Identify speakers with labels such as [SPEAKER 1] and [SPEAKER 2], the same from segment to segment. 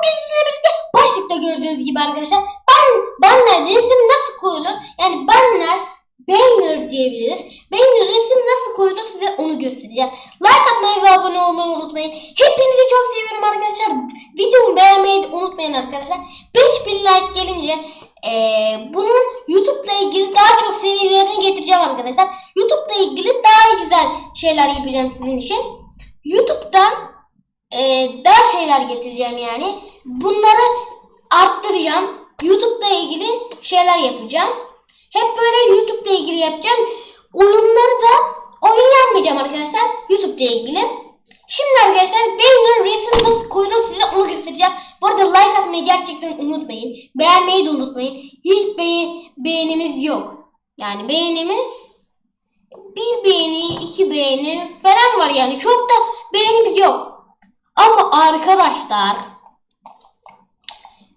[SPEAKER 1] bugün sizinle birlikte başlıkta gördüğünüz gibi arkadaşlar ben banner resim nasıl koyulur? Yani banner banner diyebiliriz. Banner resim nasıl koyulur size onu göstereceğim. Like atmayı ve abone olmayı unutmayın. Hepinizi çok seviyorum arkadaşlar. Videomu beğenmeyi de unutmayın arkadaşlar. 5000 like gelince eee, bunun YouTube'la ilgili daha çok serilerini getireceğim arkadaşlar. YouTube'la ilgili daha güzel şeyler yapacağım sizin için. YouTube'dan eee, daha şeyler getireceğim yani. Bunları arttıracağım. YouTube'la ilgili şeyler yapacağım. Hep böyle YouTube'la ilgili yapacağım. Oyunları da oyun yapmayacağım arkadaşlar. YouTube'la ilgili. Şimdi arkadaşlar beğenir resim nasıl koyulur size onu göstereceğim. Bu arada like atmayı gerçekten unutmayın. Beğenmeyi de unutmayın. Hiç beğen beğenimiz yok. Yani beğenimiz bir beğeni, iki beğeni falan var yani. Çok da beğenimiz yok. Ama arkadaşlar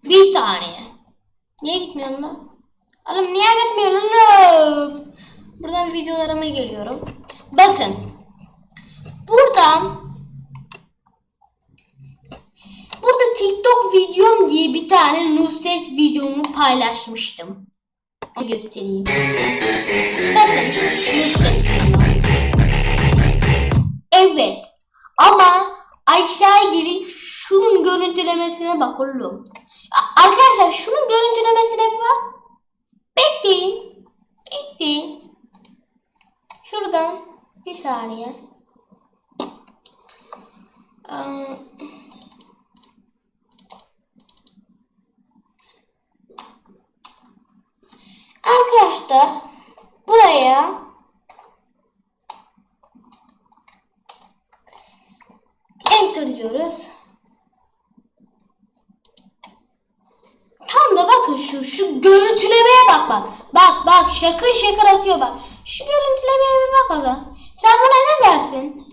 [SPEAKER 1] bir saniye. Niye gitmiyorsun lan? Oğlum niye gitmiyorsun oğlum? Buradan videolarıma geliyorum. Bakın. Buradan Burada TikTok videom diye bir tane Nusret videomu paylaşmıştım. Onu göstereyim. Bakın Nusret Evet. Ama aşağı gelin şunun görüntülemesine bak oğlum. Arkadaşlar şunun görüntülemesine bir bak. Bekleyin. Bekleyin. Şuradan bir saniye. Aa, Arkadaşlar buraya enter diyoruz. Tam da bakın şu şu görüntülemeye bak bak. Bak bak şakır şakır akıyor bak. Şu görüntülemeye bir bak aga. Sen buna ne dersin?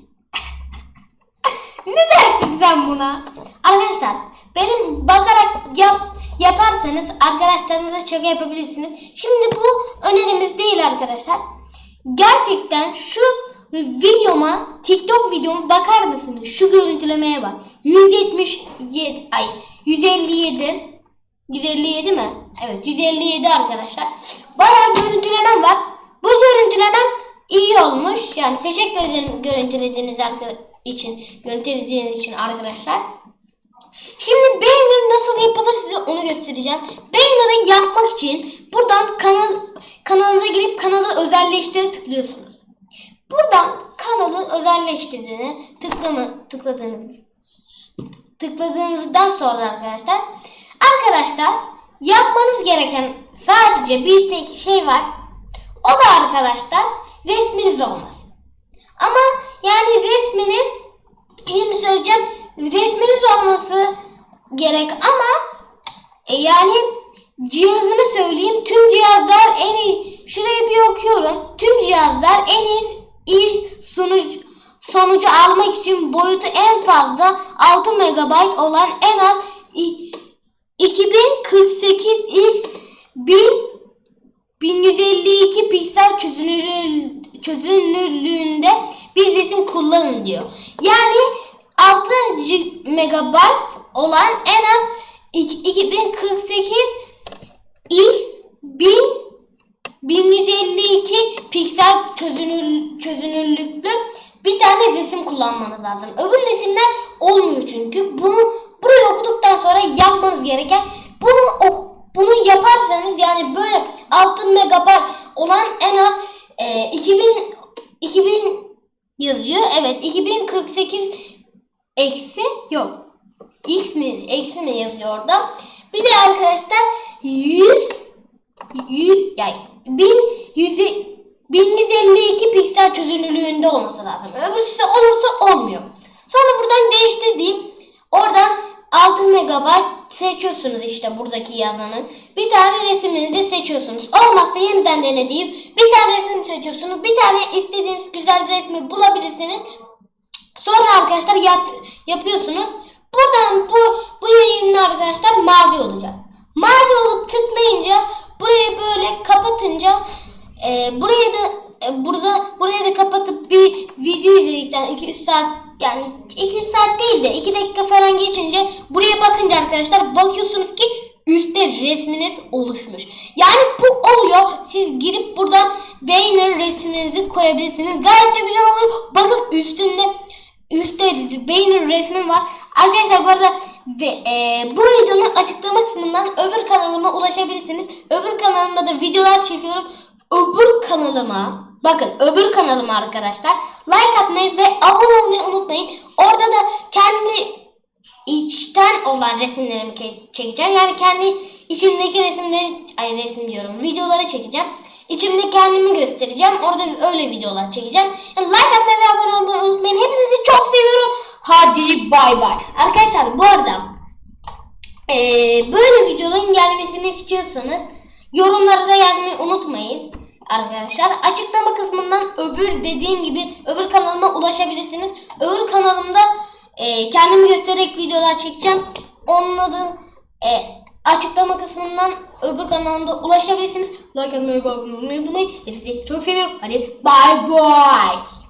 [SPEAKER 1] ne dersin sen buna? Arkadaşlar benim bakarak yap yaparsanız arkadaşlarınıza şaka yapabilirsiniz. Şimdi bu önerimiz değil arkadaşlar. Gerçekten şu videoma TikTok videoma bakar mısınız? Şu görüntülemeye bak. 177 ay 157 157 mi? Evet 157 arkadaşlar. Bayağı görüntülemem var. Bu görüntülemem iyi olmuş. Yani teşekkür ederim görüntülediğiniz için, görüntülediğiniz için arkadaşlar. Şimdi banner nasıl yapılır size onu göstereceğim. Banner'ı yapmak için buradan kanal kanalınıza girip kanalı özelleştire tıklıyorsunuz. Buradan kanalı özelleştirdiğini tıklama tıkladığınız tıkladığınızdan sonra arkadaşlar arkadaşlar yapmanız gereken sadece bir tek şey var. O da arkadaşlar resminiz olması. Ama yani resminiz şimdi söyleyeceğim resminiz olması gerek ama e, yani cihazını söyleyeyim tüm cihazlar en iyi şuraya bir okuyorum tüm cihazlar en iyi, iyi sonuç sonucu almak için boyutu en fazla 6 MB olan en az i- 2048x 1000 1152 piksel çözünürlüğü, çözünürlüğünde bir resim kullanın diyor. Yani 6 G- MB olan en az iki- 2048 x 1000 1152 piksel çözünür, çözünürlüklü bir tane resim kullanmanız lazım. Öbür resimler olmuyor çünkü. Bunu buraya okuduktan sonra yapmanız gereken bunu ok- bunu yaparsanız yani böyle 6 megabayt olan en az e, 2000 2000 yazıyor. Evet 2048 eksi yok. X mi eksi mi yazıyor orada. Bir de arkadaşlar 100 100 yani 1100 1152 piksel çözünürlüğünde olması lazım. Öbürsü olursa olmuyor. Sonra buradan değiştirdiğim oradan 6 megabayt seçiyorsunuz işte buradaki yazanı. Bir tane resminizi seçiyorsunuz. Olmazsa yeniden denediğim bir tane resim seçiyorsunuz. Bir tane istediğiniz güzel resmi bulabilirsiniz. Sonra arkadaşlar yap, yapıyorsunuz. Buradan bu bu yayının arkadaşlar mavi olacak. Mavi olup tıklayınca burayı böyle kapatınca e, burayı da burada burayı da kapatıp bir video izledikten 2-3 saat yani 200 saat değil de 2 dakika falan geçince buraya bakınca arkadaşlar bakıyorsunuz ki üstte resminiz oluşmuş. Yani bu oluyor. Siz girip buradan banner resminizi koyabilirsiniz. Gayet de güzel oluyor. Bakın üstünde üstte banner resmim var. Arkadaşlar bu arada ve, e, bu videonun açıklama kısmından öbür kanalıma ulaşabilirsiniz. Öbür kanalımda da videolar çekiyorum. Öbür kanalıma bakın öbür kanalıma arkadaşlar like atmayı ve abone olmayı unutmayın. Orada da kendi içten olan resimlerimi ke- çekeceğim. Yani kendi içimdeki resimleri, ay resim diyorum, videoları çekeceğim. İçimde kendimi göstereceğim. Orada öyle videolar çekeceğim. Yani like atmayı ve abone olmayı unutmayın. Hepinizi çok seviyorum. Hadi bay bay. Arkadaşlar bu arada eee, böyle videoların gelmesini istiyorsanız yorumlarda yazmayı unutmayın. Arkadaşlar açıklama kısmından öbür dediğim gibi öbür kanalıma ulaşabilirsiniz. Öbür kanalımda e, kendimi göstererek videolar çekeceğim. Onun adı e, açıklama kısmından öbür kanalımda ulaşabilirsiniz. Like atmayı abone olmayı unutmayın. Hepinizi çok seviyorum. Hadi bye bye.